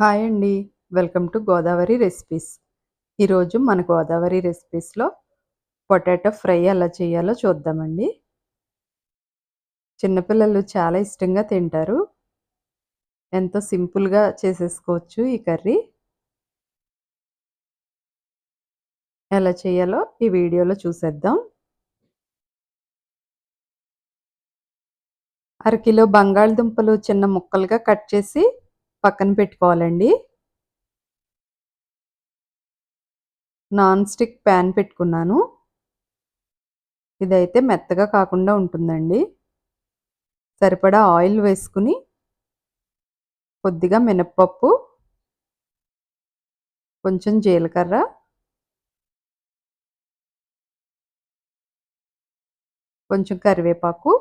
Hi అండి. Welcome to Godavari recipes. ఈరోజు మన గోదావరి రెసిపీస్లో పొటాటో ఫ్రై ఎలా చేయాలో చూద్దామండి. చిన్నపిల్లలు చాలా ఇష్టంగా తింటారు. ఎంతో సింపుల్గా చేసేసుకోవచ్చు ఈ కర్రీ. ఎలా చేయాలో ఈ వీడియోలో చూసేద్దాం. అరకిలో బంగాళదుంపలు చిన్న ముక్కలుగా కట్ చేసి పక్కన పెట్టుకోవాలండి. నాన్ స్టిక్ ప్యాన్ పెట్టుకున్నాను. ఇదైతే మెత్తగా కాకుండా ఉంటుందండి. సరిపడా ఆయిల్ వేసుకుని కొద్దిగా మినప్పప్పు కొంచెం జీలకర్ర కొంచెం కరివేపాకు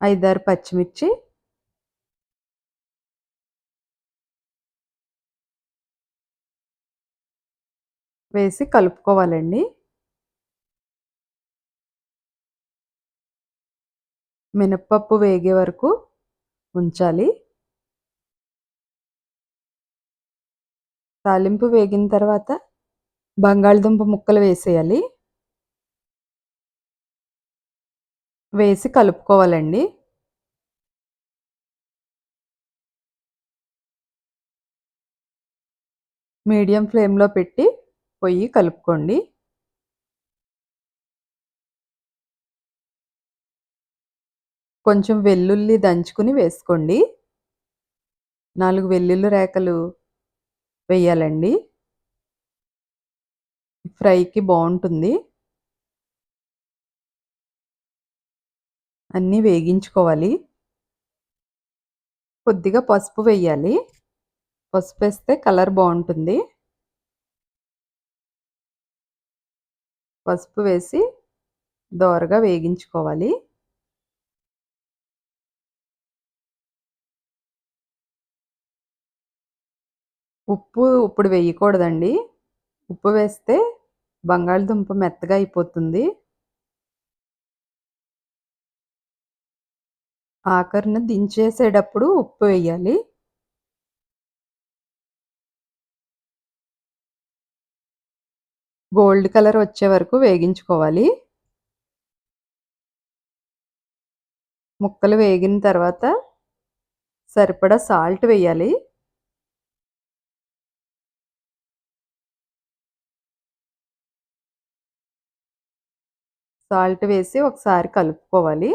ఐదారు పచ్చిమిర్చి. వేసి కలుపుకోవాలండి. మినప్పప్పు వేగే వరకు ఉంచాలి. తాలింపు వేగిన తర్వాత బంగాళదుంప ముక్కలు వేసేయాలి. వేసి కలుపుకోవాలండి. మీడియం ఫ్లేమ్లో పెట్టి పొయ్యి కలుపుకోండి. కొంచెం వెల్లుల్లి దంచుకుని వేసుకోండి. నాలుగు వెల్లుల్లి రేఖలు వేయాలండి. ఫ్రైకి బాగుంటుంది. అన్నీ వేగించుకోవాలి. కొద్దిగా పసుపు వేయాలి. పసుపు వేస్తే కలర్ బాగుంటుంది. పసుపు వేసి దోరగా వేగించుకోవాలి. ఉప్పు ఇప్పుడు వేయకూడదండి. ఉప్పు వేస్తే బంగాళదుంప మెత్తగా అయిపోతుంది. ఆఖరిని దించేసేటప్పుడు ఉప్పు వేయాలి. గోల్డ్ కలర్ వచ్చే వరకు వేగించుకోవాలి. ముక్కలు వేగిన తర్వాత సరిపడా సాల్ట్ వేయాలి. సాల్ట్ వేసి ఒకసారి కలుపుకోవాలి.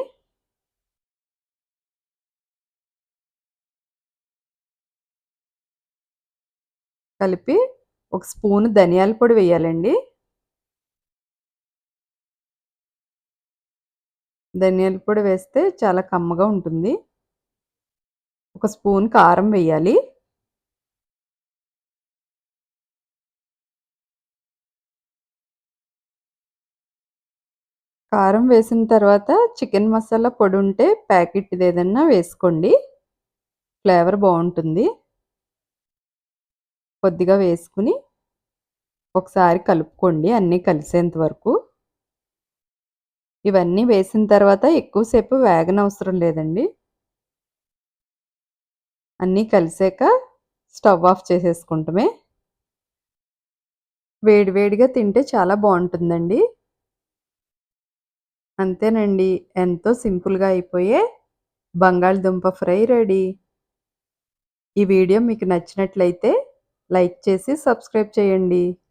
కలిపి ఒక స్పూన్ ధనియాల పొడి వేయాలండి. ధనియాల పొడి వేస్తే చాలా కమ్మగా ఉంటుంది. ఒక స్పూన్ కారం వేయాలి. కారం వేసిన తర్వాత చికెన్ మసాలా పొడి ఉంటే ప్యాకెట్ ఏదన్నా వేసుకోండి. ఫ్లేవర్ బాగుంటుంది. కొద్దిగా వేసుకుని ఒకసారి కలుపుకోండి అన్నీ కలిసేంత వరకు. ఇవన్నీ వేసిన తర్వాత ఎక్కువసేపు వేగనవసరం లేదండి. అన్నీ కలిసాక స్టవ్ ఆఫ్ చేసేసుకుంటమే. వేడివేడిగా తింటే చాలా బాగుంటుందండి. అంతేనండి ఎంతో సింపుల్గా అయిపోయే బంగాళదుంప ఫ్రై రెడీ. ఈ వీడియో మీకు నచ్చినట్లయితే లైక్ చేసి సబ్స్క్రైబ్ చేయండి.